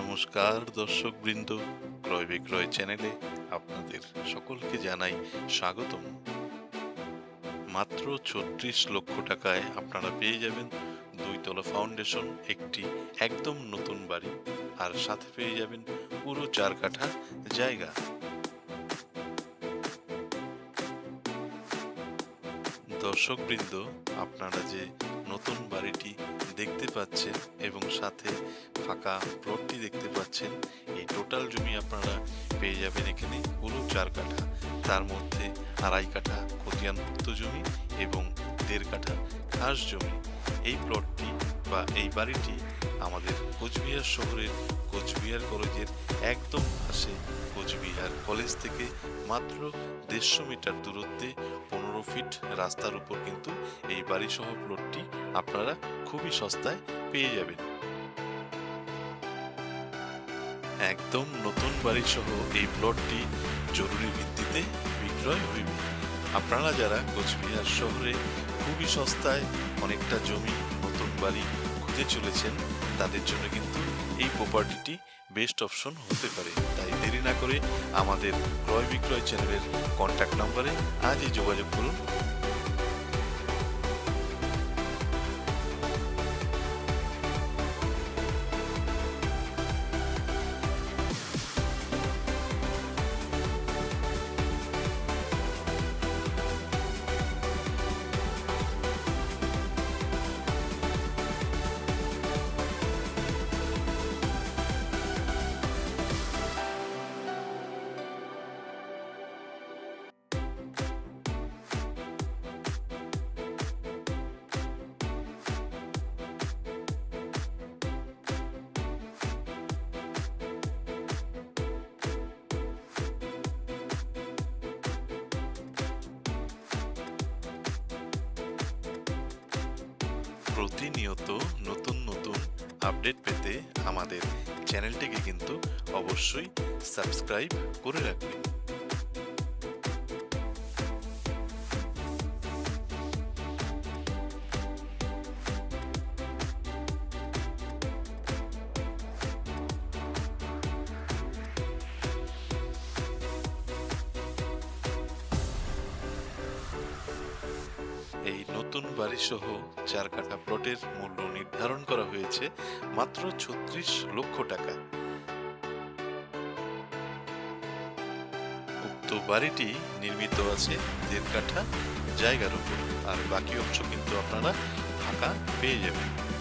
নমস্কার দর্শক বৃন্দ ক্রয় বিক্রয় চ্যানেলে আপনাদের সকলকে জানাই স্বাগতম। মাত্র ছত্রিশ লক্ষ টাকায় আপনারা পেয়ে যাবেন দুইতলা ফাউন্ডেশন, একটি একদম নতুন বাড়ি, আর সাথে পেয়ে যাবেন পুরো চার কাঠা জায়গা। দর্শক বৃন্দ আপনারা যে নতুন বাড়িটি দেখতে পাচ্ছেন এবং সাথে ফাঁকা প্লটটি দেখতে পাচ্ছেন, এই টোটাল জমি আপনারা পেয়ে যাবেন এখানে পুরো চার কাঠা, তার মধ্যে আড়াই কাঠা খতিয়ানভুক্ত জমি এবং দেড় কাঠা খাস জমি। এই প্লটটি বা এই বাড়িটি আমাদের কোচবিহার শহরের কোচবিহার কলেজের একদম পাশে কোচবিহার কলেজ থেকে মাত্র দেড়শো মিটার দূরত্বে ফিট রাস্তার উপর কিন্তু এই বাড়ি সহ প্লটটি আপনারা খুবই সস্তায় পেয়ে যাবেন। একদম নতুন বাড়ি সহ এই প্লটটি জরুরি ভিত্তিতে বিক্রয় হইবে। আপনারা যারা কোচবিহার শহরে খুবই সস্তায় অনেকটা জমি নতুন বাড়ি খুঁজে চলেছেন, তাদের জন্য কিন্তু এই প্রপার্টিটি বেস্ট অপশন হতে পারে। তাই দেরি না করে আমাদের ক্রয় বিক্রয় চ্যানেলের কন্ট্যাক্ট নম্বরে আজই যোগাযোগ করুন। প্রতিনিয়ত নতুন নতুন আপডেট পেতে আমাদের চ্যানেলটিকে কিন্তু অবশ্যই সাবস্ক্রাইব করে রাখবেন। নতুন বাড়িসহ চার কাঠা প্লটের মূল্য নির্ধারণ করা হয়েছে মাত্র ছত্রিশ লক্ষ টাকা। উক্ত বাড়িটি নির্মিত আছে দেড় কাঠা জায়গার উপর। আর বাকি অংশ কিন্তু আপনারা ফাঁকা পেয়ে যাবেন।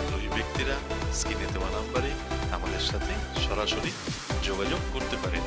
আগ্রহী ব্যক্তিরা স্ক্রিনে দেওয়া নাম্বারে আমাদের সাথে সরাসরি যোগাযোগ করতে পারেন।